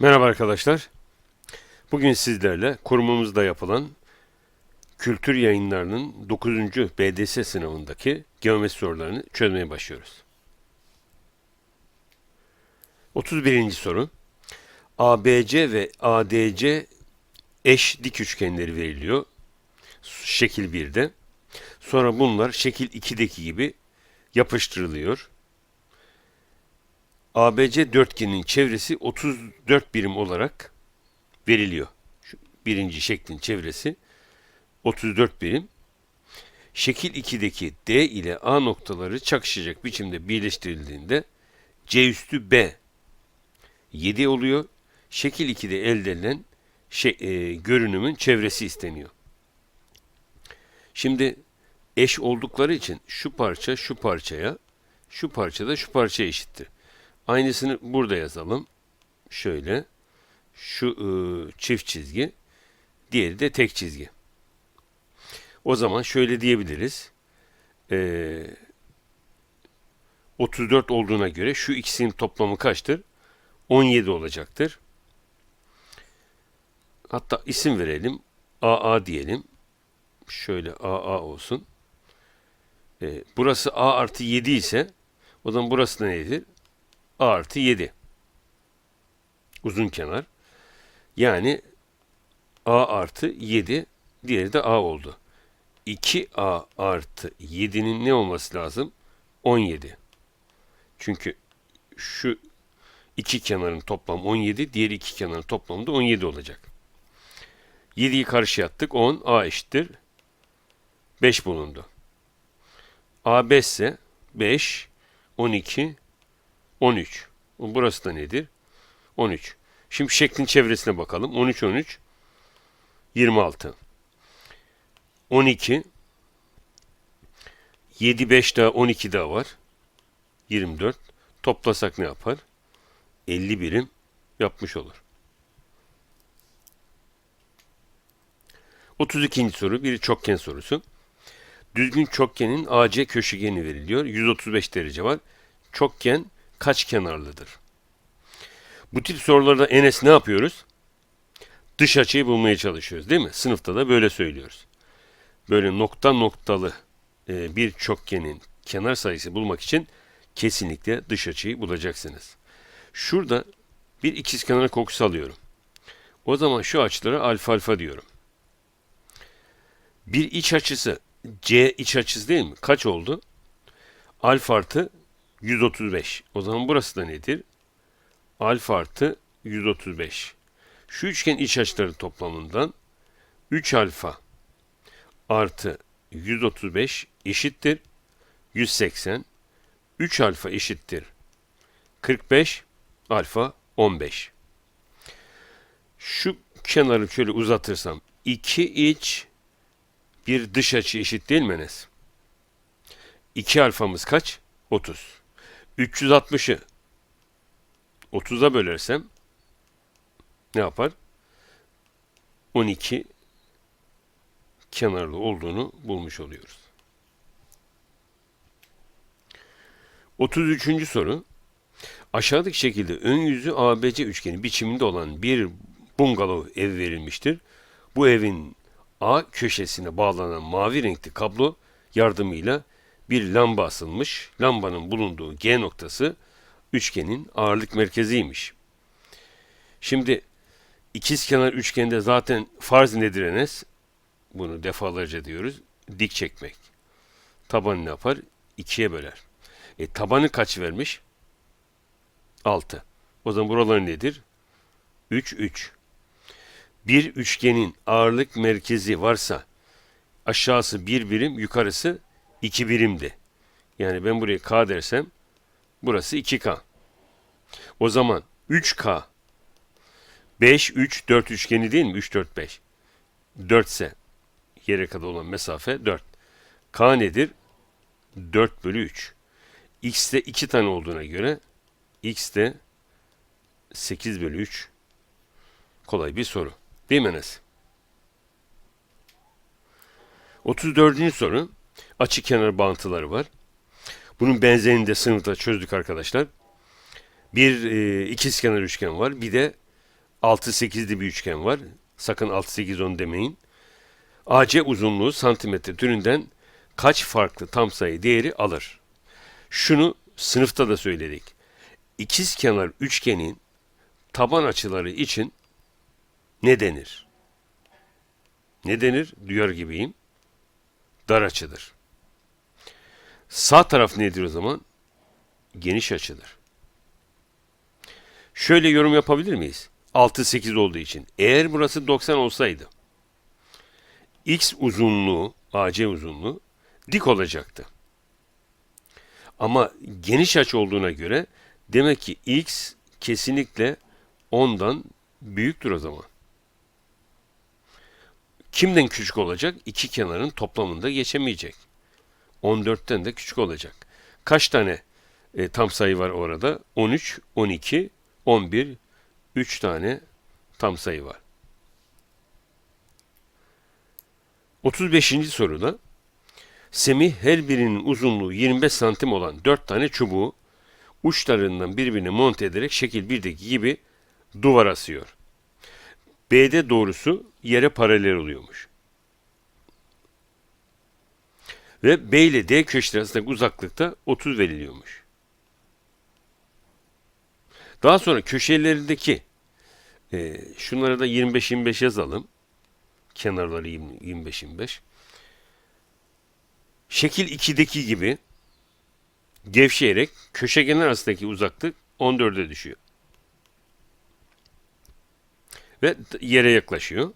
Merhaba arkadaşlar. Bugün sizlerle kurumumuzda yapılan kültür yayınlarının 9. BDS sınavındaki geometri sorularını çözmeye başlıyoruz. 31. soru. ABC ve ADC eş dik üçgenleri veriliyor. Şekil 1'de. Sonra bunlar şekil 2'deki gibi yapıştırılıyor. ABC dörtgenin çevresi 34 birim olarak veriliyor. Şu birinci şeklin çevresi 34 birim. Şekil 2'deki D ile A noktaları çakışacak biçimde birleştirildiğinde C üstü B 7 oluyor. Şekil 2'de elde edilen şey, e, görünümün çevresi isteniyor. Şimdi eş oldukları için şu parça şu parçaya, şu parça da şu parçaya eşittir. Aynısını burada yazalım. Şöyle. Şu ıı, çift çizgi. Diğeri de tek çizgi. O zaman şöyle diyebiliriz. Ee, 34 olduğuna göre şu ikisinin toplamı kaçtır? 17 olacaktır. Hatta isim verelim. AA diyelim. Şöyle AA olsun. Ee, burası A artı 7 ise o zaman burası da nedir? A artı 7. Uzun kenar. Yani A artı 7. Diğeri de A oldu. 2A artı 7'nin ne olması lazım? 17. Çünkü şu iki kenarın toplam 17, diğer iki kenarın toplamı da 17 olacak. 7'yi karşıya attık. 10, A eşittir. 5 bulundu. A 5 ise 5, 12, 13. Burası da nedir? 13. Şimdi şeklin çevresine bakalım. 13, 13, 26. 12, 7, 5 daha 12 daha var. 24. Toplasak ne yapar? 50 birim yapmış olur. 32. soru bir çokgen sorusu. Düzgün çokgenin AC köşegeni veriliyor. 135 derece var. Çokgen kaç kenarlıdır? Bu tip sorularda Enes ne yapıyoruz? Dış açıyı bulmaya çalışıyoruz değil mi? Sınıfta da böyle söylüyoruz. Böyle nokta noktalı e, bir çokgenin kenar sayısı bulmak için kesinlikle dış açıyı bulacaksınız. Şurada bir ikizkenar kokusu alıyorum. O zaman şu açılara alfa alfa diyorum. Bir iç açısı C iç açısı değil mi? Kaç oldu? Alfa artı 135. O zaman burası da nedir? Alfa artı 135. Şu üçgen iç açıları toplamından 3 alfa artı 135 eşittir 180. 3 alfa eşittir 45 alfa 15. Şu kenarı şöyle uzatırsam 2 iç bir dış açı eşit değil mi Enes? 2 alfamız kaç? 30. 360'ı 30'a bölersem ne yapar? 12 kenarlı olduğunu bulmuş oluyoruz. 33. soru. Aşağıdaki şekilde ön yüzü ABC üçgeni biçiminde olan bir bungalov ev verilmiştir. Bu evin A köşesine bağlanan mavi renkli kablo yardımıyla bir lamba asılmış. Lambanın bulunduğu G noktası üçgenin ağırlık merkeziymiş. Şimdi ikizkenar üçgende zaten farz nedir Enes? Bunu defalarca diyoruz. Dik çekmek. Tabanı ne yapar? İkiye böler. E tabanı kaç vermiş? 6. O zaman buralar nedir? 3, 3. Bir üçgenin ağırlık merkezi varsa aşağısı bir birim, yukarısı iki birimdi. Yani ben buraya K dersem burası 2K. O zaman 3K 5, 3, 4 üçgeni değil mi? 3, 4, 5. 4 ise yere kadar olan mesafe 4. K nedir? 4 bölü 3. X'te 2 tane olduğuna göre X'te 8 bölü 3. Kolay bir soru. Değil mi Enes? 34. soru. Açık kenar bağıntıları var. Bunun benzerini de sınıfta çözdük arkadaşlar. Bir e, ikizkenar üçgen var. Bir de 6-8'li bir üçgen var. Sakın 6-8-10 demeyin. AC uzunluğu santimetre türünden kaç farklı tam sayı değeri alır? Şunu sınıfta da söyledik. İkiz kenar üçgenin taban açıları için ne denir? Ne denir? Duyar gibiyim. Dar açıdır. Sağ taraf nedir o zaman? Geniş açıdır. Şöyle yorum yapabilir miyiz? 6-8 olduğu için. Eğer burası 90 olsaydı x uzunluğu, AC uzunluğu dik olacaktı. Ama geniş açı olduğuna göre demek ki x kesinlikle 10'dan büyüktür o zaman. Kimden küçük olacak? İki kenarın toplamında geçemeyecek. 14'ten de küçük olacak. Kaç tane e, tam sayı var orada? 13, 12, 11, 3 tane tam sayı var. 35. soruda Semih her birinin uzunluğu 25 santim olan 4 tane çubuğu uçlarından birbirine monte ederek şekil 1'deki gibi duvar asıyor. BD doğrusu yere paralel oluyormuş. Ve B ile D köşeleri arasındaki uzaklıkta 30 veriliyormuş. Daha sonra köşelerindeki e, şunlara da 25-25 yazalım. Kenarları 25-25. Şekil 2'deki gibi gevşeyerek köşegenler arasındaki uzaklık 14'e düşüyor. Ve yere yaklaşıyor.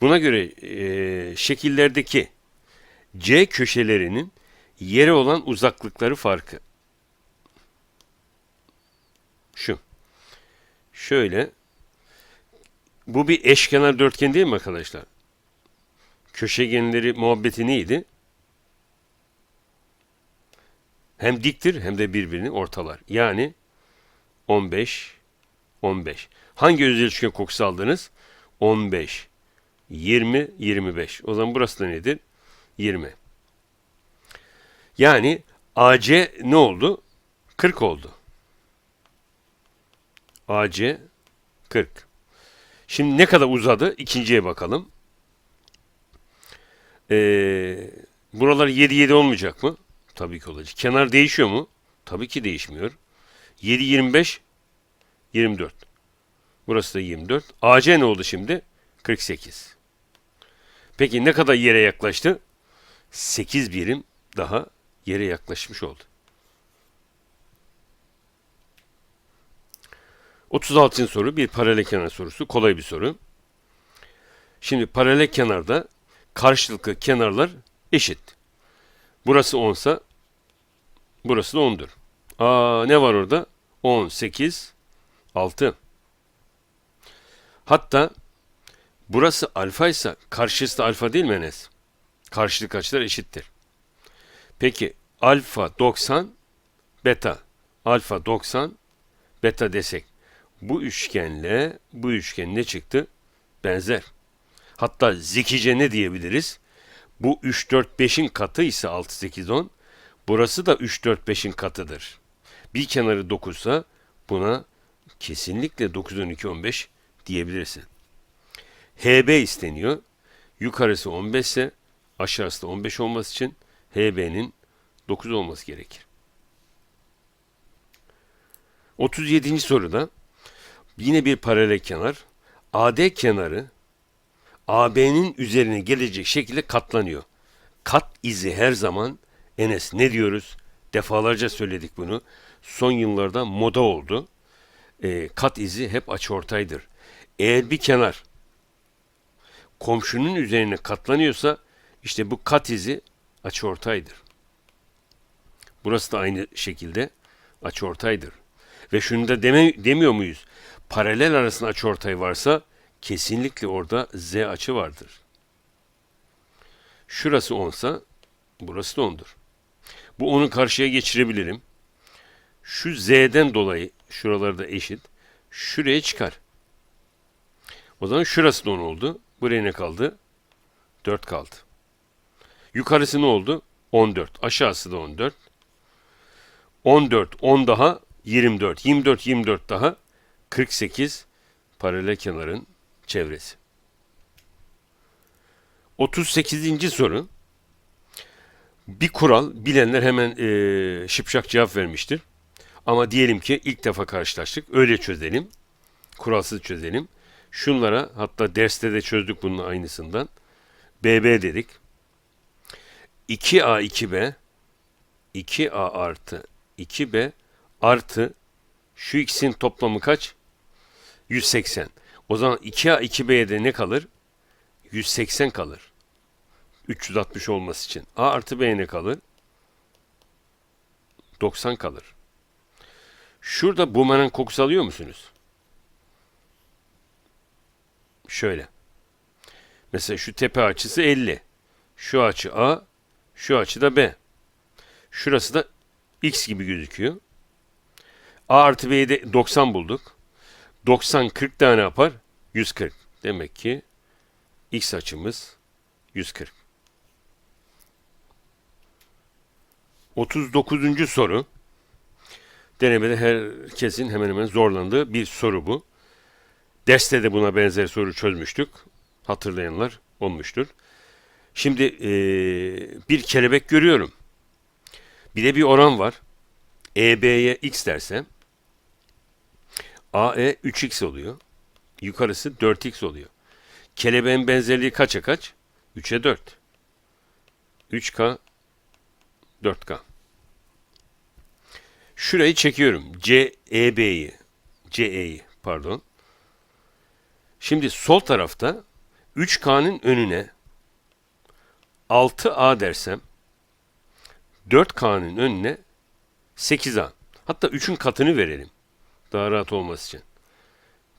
Buna göre e, şekillerdeki C köşelerinin yere olan uzaklıkları farkı. Şu. Şöyle. Bu bir eşkenar dörtgen değil mi arkadaşlar? Köşegenleri muhabbeti neydi? Hem diktir hem de birbirini ortalar. Yani 15, 15. Hangi özel üçgen kokusu aldınız? 15, 20, 25. O zaman burası da nedir? 20. Yani AC ne oldu? 40 oldu. AC 40. Şimdi ne kadar uzadı? İkinciye bakalım. Ee, buralar 7 7 olmayacak mı? Tabii ki olacak. Kenar değişiyor mu? Tabii ki değişmiyor. 7 25 24. Burası da 24. AC ne oldu şimdi? 48. Peki ne kadar yere yaklaştı? 8 birim daha yere yaklaşmış oldu. 36. soru bir paralel kenar sorusu. Kolay bir soru. Şimdi paralel kenarda karşılıklı kenarlar eşit. Burası 10 ise burası da 10'dur. Aa ne var orada? 10, 8, 6. Hatta burası alfa ise karşısı da alfa değil mi Enes? Karşılık açılar eşittir. Peki alfa 90, beta. Alfa 90, beta desek. Bu üçgenle bu üçgen ne çıktı? Benzer. Hatta zekice ne diyebiliriz? Bu 3, 4, 5'in katı ise 6, 8, 10. Burası da 3, 4, 5'in katıdır. Bir kenarı 9 ise buna kesinlikle 9, 12, 15 diyebilirsin. HB isteniyor. Yukarısı 15 ise aşağısı da 15 olması için HB'nin 9 olması gerekir. 37. soruda yine bir paralel kenar AD kenarı AB'nin üzerine gelecek şekilde katlanıyor. Kat izi her zaman Enes ne diyoruz? Defalarca söyledik bunu. Son yıllarda moda oldu. E, kat izi hep açıortaydır. Eğer bir kenar komşunun üzerine katlanıyorsa işte bu kat izi açıortaydır. Burası da aynı şekilde açıortaydır. Ve şunu da deme, demiyor muyuz? Paralel arasında açıortay varsa kesinlikle orada z açı vardır. Şurası 10 sa burası da 10'dur. Bu 10'u karşıya geçirebilirim. Şu z'den dolayı şuralarda eşit. Şuraya çıkar. O zaman şurası da 10 oldu. Buraya ne kaldı? 4 kaldı. Yukarısı ne oldu? 14. Aşağısı da 14. 14, 10 daha 24. 24, 24 daha 48. Paralel kenarın çevresi. 38. soru. Bir kural bilenler hemen e, şıpşak cevap vermiştir. Ama diyelim ki ilk defa karşılaştık. Öyle çözelim. Kuralsız çözelim. Şunlara hatta derste de çözdük bunun aynısından. BB dedik. 2A 2B 2A artı 2B artı şu ikisinin toplamı kaç? 180. O zaman 2A 2B'ye de ne kalır? 180 kalır. 360 olması için. A artı B ne kalır? 90 kalır. Şurada bumerang kokusu alıyor musunuz? Şöyle. Mesela şu tepe açısı 50. Şu açı A, şu açı da B. Şurası da X gibi gözüküyor. A artı B'yi de 90 bulduk. 90 40 tane yapar? 140. Demek ki X açımız 140. 39. soru. Denemede herkesin hemen hemen zorlandığı bir soru bu. Derste de buna benzer soru çözmüştük. Hatırlayanlar olmuştur. Şimdi eee, bir kelebek görüyorum. Bir de bir oran var. EB'ye x dersem AE 3x oluyor. Yukarısı 4x oluyor. Kelebeğin benzerliği kaça kaç? 3'e 4. 3K 4K. Şurayı çekiyorum. CEB'yi. CE'yi pardon. Şimdi sol tarafta 3K'nın önüne 6A dersem 4K'nın önüne 8A. Hatta 3'ün katını verelim. Daha rahat olması için.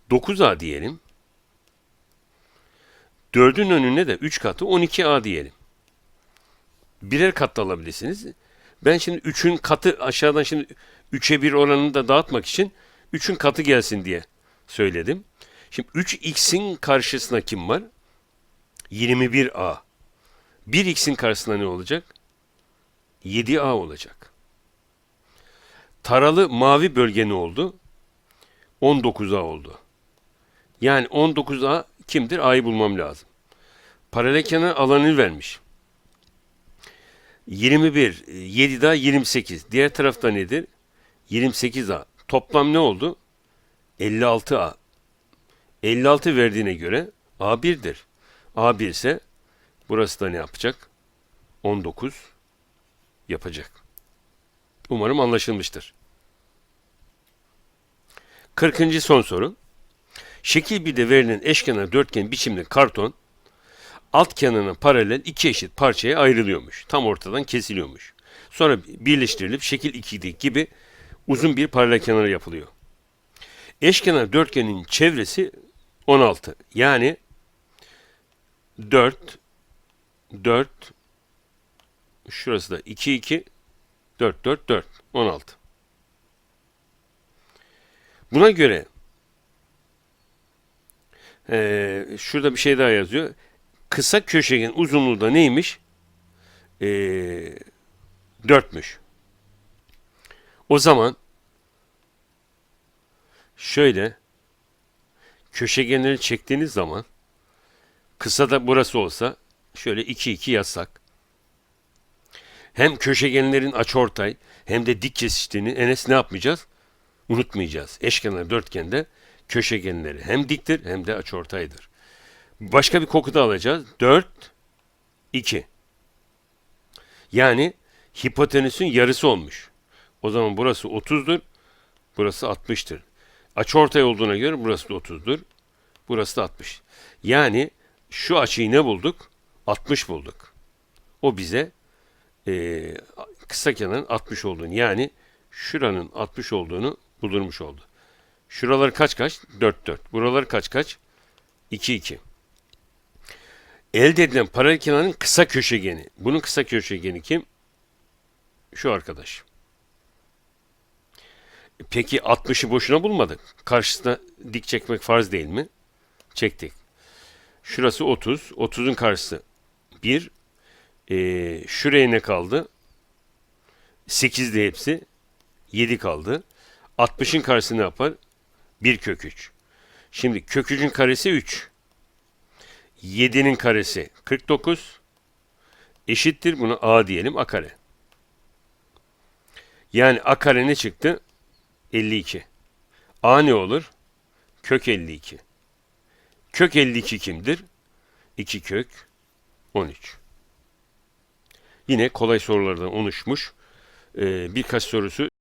9A diyelim. 4'ün önüne de 3 katı 12A diyelim. Birer kat da alabilirsiniz. Ben şimdi 3'ün katı aşağıdan şimdi 3'e 1 oranını da dağıtmak için 3'ün katı gelsin diye söyledim. Şimdi 3x'in karşısına kim var? 21a. 1x'in karşısına ne olacak? 7a olacak. Taralı mavi bölge ne oldu? 19a oldu. Yani 19a kimdir? A'yı bulmam lazım. Paralel kenar alanını vermiş. 21, 7 daha 28. Diğer tarafta nedir? 28A. Toplam ne oldu? 56A. 56 verdiğine göre A1'dir. A1 ise burası da ne yapacak? 19 yapacak. Umarım anlaşılmıştır. 40. son soru. Şekil 1'de verilen eşkenar dörtgen biçimli karton alt kenarına paralel iki eşit parçaya ayrılıyormuş. Tam ortadan kesiliyormuş. Sonra birleştirilip şekil 2'deki gibi uzun bir paralel kenar yapılıyor. Eşkenar dörtgenin çevresi 16. Yani 4 4 şurası da 2 2 4 4 4 16. Buna göre ee, şurada bir şey daha yazıyor. Kısa köşegen uzunluğu da neymiş? Ee, 4'müş. O zaman şöyle köşegenleri çektiğiniz zaman kısa da burası olsa şöyle 2 2 yazsak hem köşegenlerin açıortay hem de dik kesiştiğini Enes ne yapmayacağız? Unutmayacağız. Eşkenar dörtgende köşegenleri hem diktir hem de açıortaydır. Başka bir koku da alacağız. 4 2. Yani hipotenüsün yarısı olmuş. O zaman burası 30'dur. Burası 60'tır. Açıortay olduğuna göre burası da 30'dur. Burası da 60. Yani şu açıyı ne bulduk? 60 bulduk. O bize e, kısa kenarın 60 olduğunu yani şuranın 60 olduğunu bulurmuş oldu. Şuralar kaç kaç? 4 4. Buralar kaç kaç? 2 2. Elde edilen paralel kenarın kısa köşegeni. Bunun kısa köşegeni kim? Şu arkadaş. Peki 60'ı boşuna bulmadık. Karşısına dik çekmek farz değil mi? Çektik. Şurası 30. 30'un karşısı 1. Ee, şuraya ne kaldı? 8'de hepsi. 7 kaldı. 60'ın karşısı ne yapar? 1 kök 3. Şimdi kök 3'ün karesi 3. 7'nin karesi 49. Eşittir buna a diyelim a kare. Yani a kare ne çıktı? 52. a ne olur? Kök 52. Kök 52 kimdir? 2 kök 13. Yine kolay sorulardan oluşmuş. Birkaç sorusu